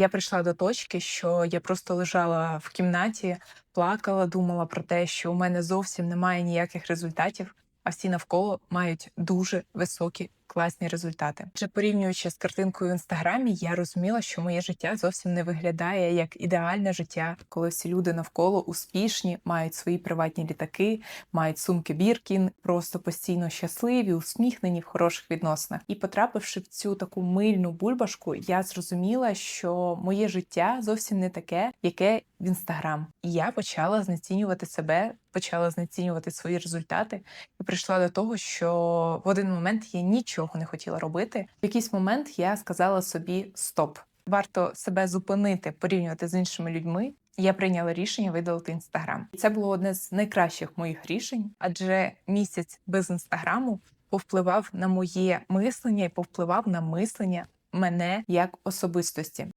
Я прийшла до точки, що я просто лежала в кімнаті, плакала, думала про те, що у мене зовсім немає ніяких результатів, а всі навколо мають дуже високі класні результати. Вже порівнюючи з картинкою в інстаграмі, я розуміла, що моє життя зовсім не виглядає як ідеальне життя, коли всі люди навколо успішні, мають свої приватні літаки, мають сумки Біркін, просто постійно щасливі, усміхнені в хороших відносинах. І потрапивши в цю таку мильну бульбашку, я зрозуміла, що моє життя зовсім не таке, яке в інстаграм. І я почала знецінювати себе, почала знецінювати свої результати і прийшла до того, що в один момент я нічого не хотіла робити. В якийсь момент я сказала собі: стоп, варто себе зупинити, порівнювати з іншими людьми. Я прийняла рішення видалити інстаграм. Це було одне з найкращих моїх рішень, адже місяць без інстаграму повпливав на моє мислення і повпливав на мислення мене як особистості.